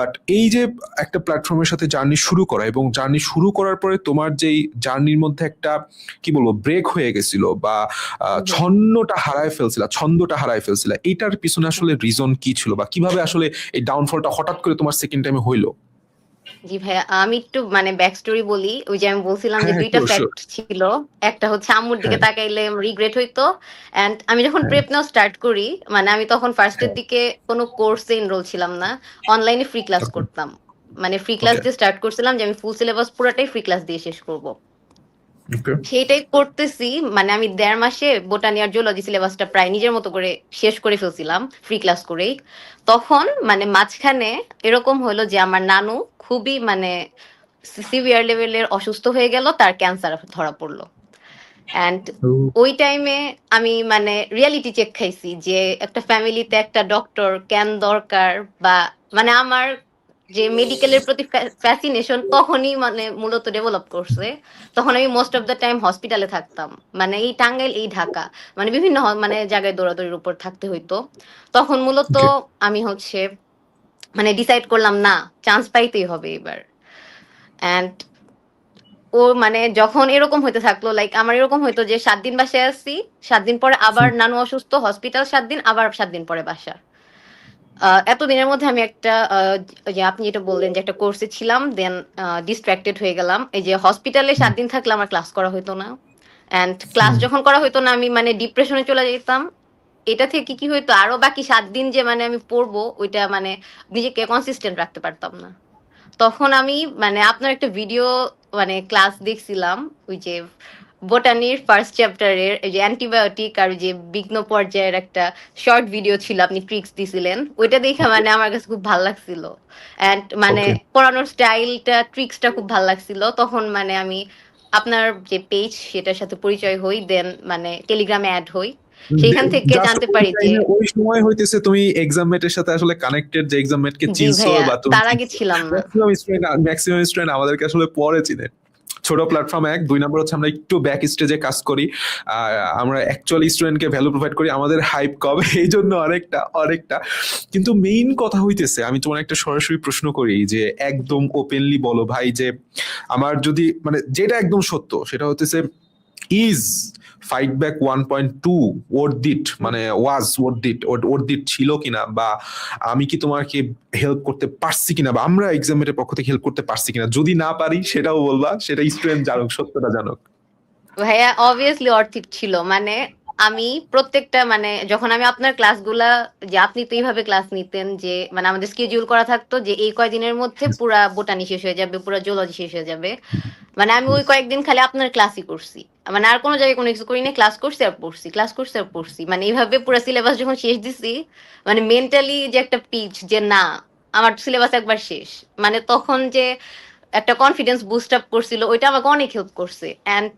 But এই যে একটা প্ল্যাটফর্মের সাথে জার্নি শুরু করা এবং জার্নি শুরু করার পরে তোমার যেই জার্নির মধ্যে একটা কি বলব ব্রেক হয়ে গেছিল বা ছন্দটা হারায় ফেলছিল ছন্দটা হারায় ফেলছিল এটার পিছনে আসলে রিজন কি ছিল বা কীভাবে আসলে এই ডাউনফলটা হঠাৎ করে তোমার সেকেন্ড টাইমে হইল? জি ভাইয়া আমি একটু মানে ব্যাক স্টোরি বলি। ওই যে আমি বলছিলাম যে হ্যাঁ, হ্যাঁ, দুইটা ফ্যাক্ট ছিল। একটা হচ্ছে আম্মুর দিকে হ্যাঁ। তাকাইলে রিগ্রেট হইতো। এন্ড আমি যখন। প্রেপ নাও স্টার্ট করি মানে আমি তখন ফার্স্টের এর দিকে কোনো কোর্সে এনরোল ছিলাম না। অনলাইনে ফ্রি ক্লাস করতাম। মানে ফ্রি ক্লাস দিয়ে স্টার্ট করছিলাম যে আমি ফুল সিলেবাস পুরোটাই ফ্রি ক্লাস দিয়ে শেষ করব. সেইটাই করতেছি। মানে আমি দেড় মাসে বোটানি আর জিওলজি সিলেবাসটা প্রায় নিজের মতো করে শেষ করে ফেলছিলাম ফ্রি ক্লাস করেই। তখন মানে মাঝখানে এরকম হলো যে আমার নানু খুবই মানে সিভিয়ার লেভেলের অসুস্থ হয়ে গেল তার ক্যান্সার ধরা পড়ল। অ্যান্ড ওই টাইমে আমি মানে রিয়ালিটি চেক খাইছি যে একটা ফ্যামিলিতে একটা ডক্টর কেন দরকার বা মানে আমার যে মেডিকেলের প্রতি ফ্যাসিনেশন তখনই মানে মূলত ডেভেলপ করছে। তখন আমি মোস্ট অফ দ্য টাইম হসপিটালে থাকতাম। মানে এই টাঙ্গাইল এই ঢাকা। মানে বিভিন্ন মানে জায়গায় দৌড়াদৌড়ির উপর থাকতে হইতো। তখন মূলত আমি হচ্ছে মানে ডিসাইড করলাম না চান্স পাইতেই হবে এবার। অ্যান্ড ও মানে যখন এরকম হইতে থাকল লাইক আমার এরকম হইতো যে সাত দিন বাসায় আসছি সাত দিন পরে আবার নানু অসুস্থ হসপিটাল সাত দিন আবার সাত দিন পরে বাসা। এতদিনের মধ্যে আমি একটা যে আপনি যেটা বললেন যে একটা কোর্সে ছিলাম দেন ডিস্ট্রাক্টেড হয়ে গেলাম। এই যে হসপিটালে সাত দিন থাকলে আমার ক্লাস করা হইতো না। অ্যান্ড ক্লাস যখন করা হইতো না আমি মানে ডিপ্রেশনে চলে যেতাম। এটা থেকে কি হইতো আরও বাকি সাত দিন যে মানে আমি পড়ব ওইটা মানে নিজেকে কনসিস্টেন্ট রাখতে পারতাম না। তখন আমি মানে আপনার একটা ভিডিও মানে ক্লাস দেখছিলাম ওই যে বোটানির ফার্স্ট চ্যাপ্টারের যে অ্যান্টিবায়োটিক আর যে বিঘ্ন পর্যায়ের একটা শর্ট ভিডিও ছিল আপনি ট্রিক্স দিছিলেন। ওইটা দেখে মানে আমার কাছে খুব ভালো লাগছিল। অ্যান্ড মানে পড়ানোর স্টাইলটা ট্রিক্সটা খুব ভালো লাগছিল। তখন মানে আমি আপনার যে পেজ সেটার সাথে পরিচয় হই দেন মানে টেলিগ্রামে অ্যাড হই। সেইখান থেকে জানতে পারি যে- ওই সময় হইতেছে তুমি এক্সাম মেটের সাথে আসলে কানেক্টেড যে এক্সাম মেটকে চিনছো বা তুমি তার আগে ছিলাম না। ম্যাক্সিমাম স্টুডেন্ট ম্যাক্সিমাম স্টুডেন্ট আমাদেরকে আসলে পরে চিনে। ছোট প্ল্যাটফর্ম এক। দুই নম্বর হচ্ছে আমরা একটু ব্যাক স্টেজে কাজ করি। আমরা অ্যাকচুয়ালি স্টুডেন্টকে ভ্যালু প্রোভাইড করি। আমাদের হাইপ কবে এই জন্য অনেকটা অনেকটা। কিন্তু মেইন কথা হইতেছে, আমি তোমার একটা সরাসরি প্রশ্ন করি যে একদম ওপেনলি বলো ভাই যে আমার যদি মানে যেটা একদম সত্য, সেটা হতেছে is fight back one point two ওর দিট মানে ওয়াজ ওর দিট ওর দিট ছিল কিনা বা আমি কি তোমাকে হেল্প করতে পারছি কিনা বা আমরা এক্সামের পক্ষ থেকে হেল্প করতে পারছি কিনা। যদি না পারি, সেটাও বলবা, সেটা স্টুডেন্ট জানুক, সত্যটা জানুক। ভাইয়া অবভিয়াসলি অর্থিক ছিল। মানে আমি প্রত্যেকটা মানে যখন আমি আপনার ক্লাসগুলা যে আপনি তো এইভাবে ক্লাস নিতেন যে মানে আমাদের স্কেডিউল করা থাকতো যে এই কয়দিনের মধ্যে পুরা বোটানি শেষ হয়ে যাবে পুরা জুলজি শেষ হয়ে যাবে। মানে আমি ওই কয়েকদিন খালি আপনার ক্লাসই করছি। মানে আর কোনো জায়গায় কোনো কিছু করি না ক্লাস করছি আর পড়ছি ক্লাস করছি আর পড়ছি। মানে এইভাবে পুরো সিলেবাস যখন শেষ দিছি মানে মেন্টালি যে একটা পিচ যে না আমার সিলেবাস একবার শেষ। মানে তখন যে একটা কনফিডেন্স বুস্ট আপ করছিল ওইটা আমাকে অনেক হেল্প করছে। And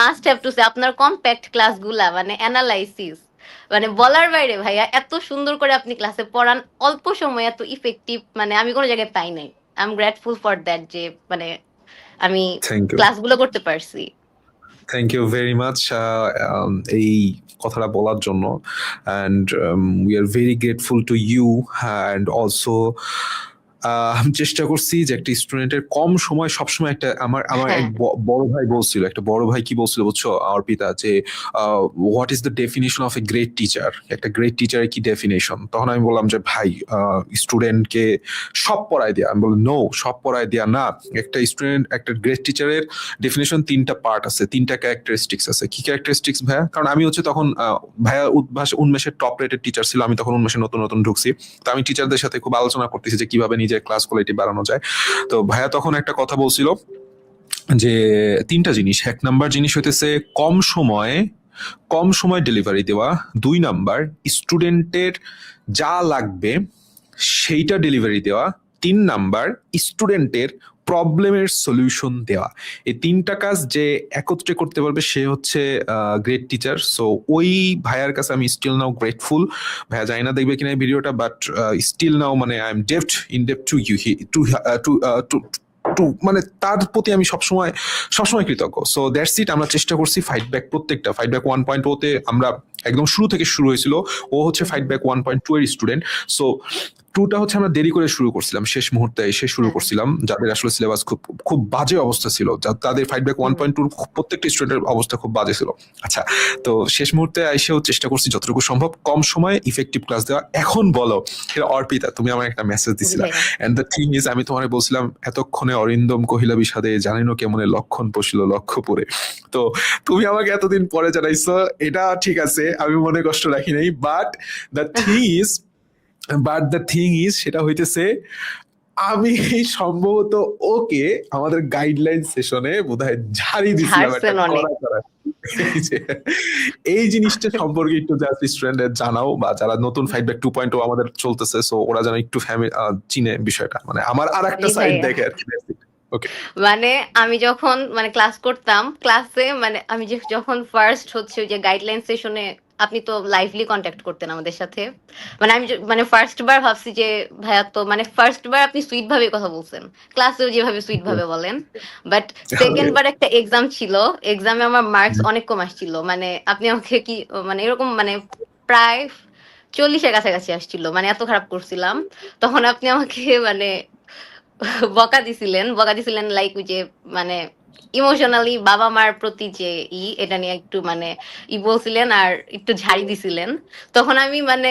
must have to say আপনার কম্প্যাক্ট ক্লাসগুলা মানে অ্যানালাইসিস মানে বলার বাইরে ভাইয়া এত সুন্দর করে আপনি ক্লাসে পড়ান অল্প সময় এত ইফেক্টিভ মানে আমি কোনো জায়গায় পাই নাই। I am grateful for that যে মানে আমি ক্লাসগুলো করতে পারছি। থ্যাংক ইউ ভেরি মাচ এই কথাটা বলার জন্য। And we are very grateful to you and also আমি চেষ্টা করছি যে একটা স্টুডেন্টের কম সময় সবসময় একটা আমার আমার এক হ্যাঁ। বড় ভাই বলছিল একটা বড় ভাই কি বলছিল বুঝছ অর্পিতা যে what is the definition of a great teacher একটা গ্রেট টিচারের কি ডেফিনেশন তখন আমি বললাম যে ভাই স্টুডেন্টকে সব পড়ায় দেয়া। আমি বললাম নো সব পড়ায় দেয়া না। একটা স্টুডেন্ট একটা গ্রেট টিচারের ডেফিনেশন তিনটা পার্ট আছে তিনটা ক্যারেক্টারিস্টিক্স আছে। কি ক্যারেক্টারিস্টিক্স ভাইয়া? কারণ আমি হচ্ছে তখন ভাইয়া উদ্ভাস উন্মেষের টপ রেটেড টিচার ছিল আমি তখন উন্মেষে নতুন নতুন ঢুকছি। তো আমি টিচারদের সাথে খুব আলোচনা করতেছি যে কীভাবে নিজের ক্লাস কোয়ালিটি বাড়ানো যায়। তো ভাইয়া তখন একটা কথা বলছিল যে তিনটা জিনিস, এক নাম্বার জিনিস হইতেছে কম সময়ে, কম সময় ডেলিভারি দেওয়া। দুই নাম্বার স্টুডেন্টের যা লাগবে সেইটা ডেলিভারি দেওয়া। তিন নাম্বার স্টুডেন্টের প্রবলেমের সলিউশন দেওয়া। এই তিনটা কাজ যে একত্রে করতে পারবে সে হচ্ছে গ্রেট টিচার সো ওই ভাইয়ার কাছে আমি স্টিল নাও গ্রেটফুল ভাইয়া জানি না দেখবে কিনা ভিডিওটা বাট স্টিল নাও মানে I am deft in deft to you to to to to মানে তার প্রতি আমি সবসময় সবসময় কৃতজ্ঞ। সো দ্যাটস ইট আমরা চেষ্টা করছি ফাইট ব্যাক প্রত্যেকটা। ফাইট ব্যাক ওয়ান পয়েন্ট ওতে আমরা একদম শুরু থেকে শুরু হয়েছিল। ও হচ্ছে fight back one point two এর স্টুডেন্ট সো টুটা হচ্ছে আমরা দেরি করে শুরু করছিলাম শেষ মুহূর্তে এসে শুরু হ্যাঁ। করছিলাম যাদের আসলে সিলেবাস খুব খুব বাজে অবস্থা ছিল তাদের ফাইডব্যাক ওয়ান পয়েন্ট টুর প্রত্যেকটা স্টুডেন্টের অবস্থা খুব বাজে ছিল। আচ্ছা তো শেষ মুহূর্তে এসেও চেষ্টা করছি যতটুকু সম্ভব কম সময়ে ইফেক্টিভ ক্লাস দেওয়া। এখন বলো অর্পিতা তুমি আমার একটা মেসেজ দিছিলা। অ্যান্ড দ্য থিং ইজ আমি তোমার বলছিলাম এতক্ষণে অরিন্দম কহিলা বিষাদে জানিনো কেমনে লক্ষণ পশিল লক্ষ্যপুরে। তো তুমি আমাকে এতদিন পরে জানাইছো এটা ঠিক আছে আমি মনে কষ্ট রাখি নাই but the thing is but the thing is সেটা হইতেছে আমি সম্ভবত ওকে আমাদের গাইডলাইন সেশনে বোধহয় ঝাড়ি দিছিলাম। এই জিনিসটা সম্পর্কে একটু জাস্ট স্টুডেন্টদের জানাও বা যারা নতুন ফাইডব্যাক টু পয়েন্ট আমাদের চলতেছে সো ওরা যেন একটু ফ্যামিলি চিনে বিষয়টা। মানে আমার আর একটা সাইড দেখে আর কি মানে আমি যখন মানে ক্লাস করতাম ক্লাসে মানে আমি যখন ফার্স্ট হচ্ছে ওই যে গাইডলাইন সেশনে আপনি তো লাইভলি কন্ট্যাক্ট করতেন আমাদের সাথে। মানে আমি মানে ফার্স্ট বার ভাবছি যে ভাইয়া তো মানে ফার্স্ট বার আপনি সুইট ভাবে কথা বলছেন। ক্লাসেও যেভাবে সুইট ভাবে বলেন। বাট সেকেন্ড বার একটা এক্সাম ছিল। এক্সামে আমার মার্কস অনেক কম আসছিল। মানে আপনি আমাকে কি মানে এরকম মানে প্রায় চল্লিশের কাছাকাছি আসছিল। মানে এত খারাপ করছিলাম। তখন আপনি আমাকে মানে বকা দিছিলেন। বকা দিছিলেন লাইক যে মানে ইমোশনালি বাবা মার প্রতি যে ই, এটা নিয়ে একটু মানে ই বলছিলেন আর একটু ঝাড়ি দিছিলেন। তখন আমি মানে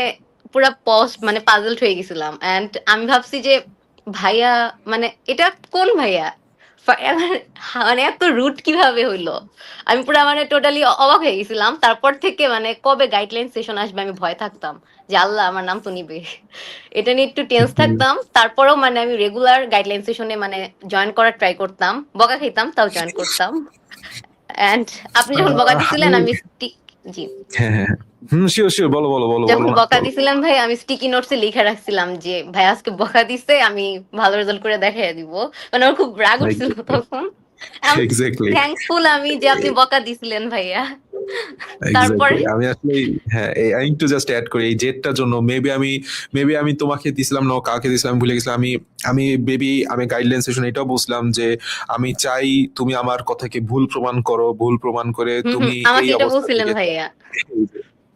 পুরা পস্ট মানে পাজল হয়ে গেছিলাম। এন্ড আমি ভাবছি যে ভাইয়া মানে এটা কোন ভাইয়া? মানে এত রুট কীভাবে হইল? আমি পুরো মানে টোটালি অবাক হয়ে গেছিলাম। তারপর থেকে মানে কবে গাইডলাইন সেশন আসবে আমি ভয় থাকতাম যে আল্লাহ আমার নাম তো নিবে। এটা নিয়ে একটু টেন্স থাকতাম। তারপরেও মানে আমি রেগুলার গাইডলাইন সেশনে মানে জয়েন করার ট্রাই করতাম। বকা খেতাম তাও জয়েন করতাম। এন্ড আপনি যখন বকা দিছিলেন আমি- জি। হুম শিওর শিওর বলো বলো বলো যখন বকা ভাই আমি স্টিকি নোটসে লিখে রাখছিলাম যে ভাই আজকে বকা দিছে আমি ভালো রেজাল্ট করে দেখাই দিব। মানে ওর খুব রাগ উঠছিল তখন। থ্যাঙ্কফুল আমি যে আপনি বকা দিছিলেন ভাইয়া. আমি আসলে হ্যাঁ আই একটু জাস্ট অ্যাড করি এই জেটটার জন্য। মেবি আমি মেবি আমি তোমাকে দিছিলাম না কাকে দিছিলাম ভুলে গেছিলাম। আমি আমি বেবি আমি গাইডলাইন সেশন এটাও বুঝলাম যে আমি চাই তুমি আমার কথাকে ভুল প্রমাণ করো ভুল প্রমাণ করে তুমি এই এটা অবস্থা বলছিলেন ভাইয়া।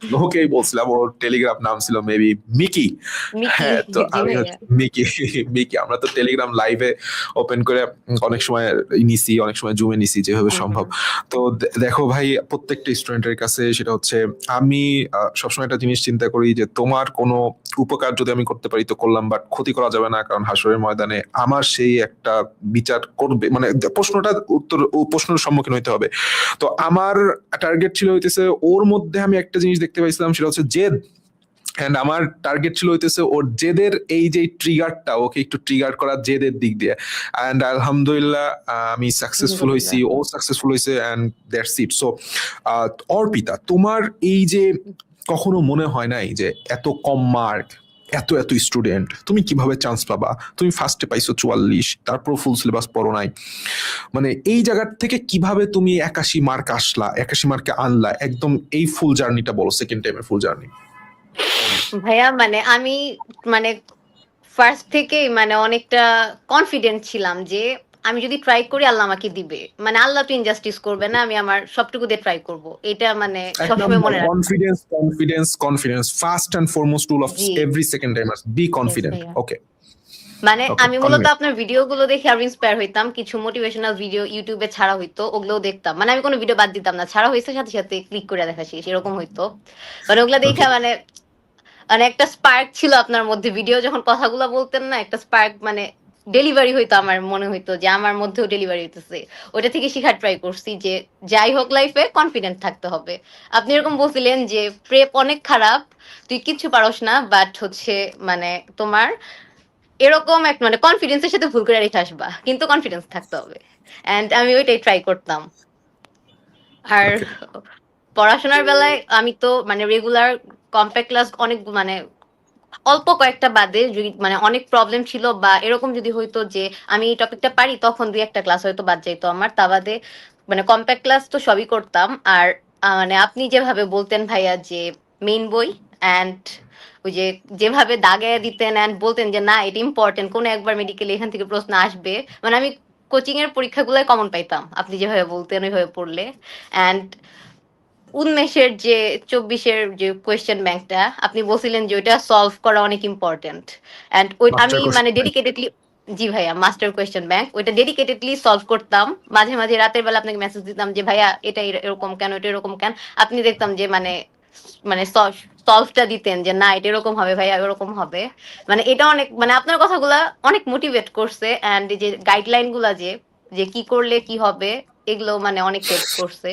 ওকেই বলছিলাম ওর টেলিগ্রাম নাম ছিল মেবি মিকি হ্যাঁ তো আমি মিকি মিকি আমরা তো টেলিগ্রাম লাইভে ওপেন করে অনেক সময় নিছি অনেক সময় জুমে নিছি যেভাবে সম্ভব। তো দেখো ভাই প্রত্যেকটা স্টুডেন্টের কাছে সেটা হচ্ছে আমি সবসময় একটা জিনিস চিন্তা করি যে তোমার কোনো উপকার যদি আমি করতে পারি তো করলাম বাট ক্ষতি করা যাবে না কারণ হাসরের ময়দানে আমার সেই একটা বিচার করবে মানে প্রশ্নটা উত্তর প্রশ্নের সম্মুখীন হইতে হবে। তো আমার টার্গেট ছিল হইতেছে ওর মধ্যে আমি একটা জিনিস দেখতে পাইছিলাম সেটা হচ্ছে জেদ। অ্যান্ড আমার টার্গেট ছিল হইতেছে ওর জেদের এই যে ট্রিগারটা ওকে একটু ট্রিগার করা জেদের দিক দিয়ে। অ্যান্ড আলহামদুলিল্লাহ আমি সাকসেসফুল হয়েছি ও সাকসেসফুল হয়েছে and that's it so Arpita তোমার এই যে কখনো মনে হয় নাই যে এত কম মার্ক এত এত স্টুডেন্ট তুমি কীভাবে চান্স পাবা? তুমি ফার্স্টে পাইছো চুয়াল্লিশ তারপর ফুল সিলেবাস পড়ো নাই। মানে এই জায়গার থেকে কীভাবে তুমি একাশি মার্ক আসলা, একাশি মার্কে আনলা, একদম এই ফুল জার্নিটা বলো সেকেন্ড টাইমের ফুল জার্নি ভাইয়া মানে আমি মানে ফার্স্ট থেকেই মানে অনেকটা কনফিডেন্ট ছিলাম যে আমি যদি ট্রাই করি আল্লাহ আমাকে দিবে। মানে আল্লাহ তো ইনজাস্টিস করবে না আমি আমার সবটুকু দিয়ে ট্রাই করব। এটা মানে সবসময় মনে রাখব confidence confidence confidence first and foremost rule of every second timer be confident okay মানে আমি মূলত আপনার ভিডিও গুলো দেখে আর ইন্সপায়ার হইতাম কিছু মোটিভেশনাল ভিডিও ইউটিউবে ছাড়া হইতো ওগুলোও দেখতাম। মানে আমি কোনো ভিডিও বাদ দিতাম না ছাড়া হয়েছে সাথে সাথে ক্লিক করে দেখা শেষ এরকম হইতো। মানে ওগুলা দেখে মানে মানে একটা স্পার্ক ছিল আপনার মধ্যে। ভিডিও যখন কথাগুলো বলতেন না একটা স্পার্ক মানে ডেলিভারি হইতো আমার মনে হইতো যে আমার মধ্যেও ডেলিভারি হইতেছে। ওটা থেকে শেখার ট্রাই করছি যে যাই হোক লাইফে কনফিডেন্ট থাকতে হবে। আপনি এরকম বলছিলেন যে প্রেপ অনেক খারাপ তুই কিচ্ছু পারস না বাট হচ্ছে মানে তোমার এরকম এক মানে কনফিডেন্সের সাথে ভুল করে রেখে আসবা কিন্তু কনফিডেন্স থাকতে হবে। এন্ড আমি ওইটাই ট্রাই করতাম। আর পড়াশোনার বেলায় আমি তো মানে রেগুলার কম্প্যাক্ট ক্লাস অনেক মানে অল্প কয়েকটা বাদে যদি মানে অনেক প্রবলেম ছিল বা এরকম যদি হইতো যে আমি এই টপিকটা পারি, তখন দুই একটা ক্লাস হয়তো বাদ যাইতো আমার। তা বাদে মানে কম্প্যাক্ট ক্লাস তো সবই করতাম। আর মানে আপনি যেভাবে বলতেন ভাইয়া যে মেইন বই অ্যান্ড ওই যে যেভাবে দাগায় দিতেন অ্যান্ড বলতেন যে না, এটা ইম্পর্টেন্ট কোনো একবার মেডিকেলে এখান থেকে প্রশ্ন আসবে। মানে আমি কোচিং এর কমন পাইতাম। আপনি যেভাবে বলতেন ওইভাবে পড়লে। অ্যান্ড উন্মেষের যে চব্বিশের যে কোয়েশ্চেন ব্যাংকটা আপনি বলছিলেন যে ওইটা সলভ করা অনেক ইম্পর্টেন্ট এন্ড ওই আমি মানে ডেডিকেটেডলি জি ভাইয়া মাস্টার কোয়েশ্চেন ব্যাংক ওইটা ডেডিকেটেডলি সলভ করতাম। মাঝে মাঝে রাতের বেলা আপনাকে মেসেজ দিতাম যে ভাইয়া এটা এরকম কেন? এটা এরকম কেন? আপনি দেখতাম যে মানে মানে সলভটা দিতেন যে না এটা এরকম হবে ভাইয়া এরকম হবে। মানে এটা অনেক মানে আপনার কথাগুলা অনেক মোটিভেট করছে এন্ড যে গাইডলাইনগুলা যে যে কি করলে কি হবে এগুলো মানে অনেক হেল্প করছে।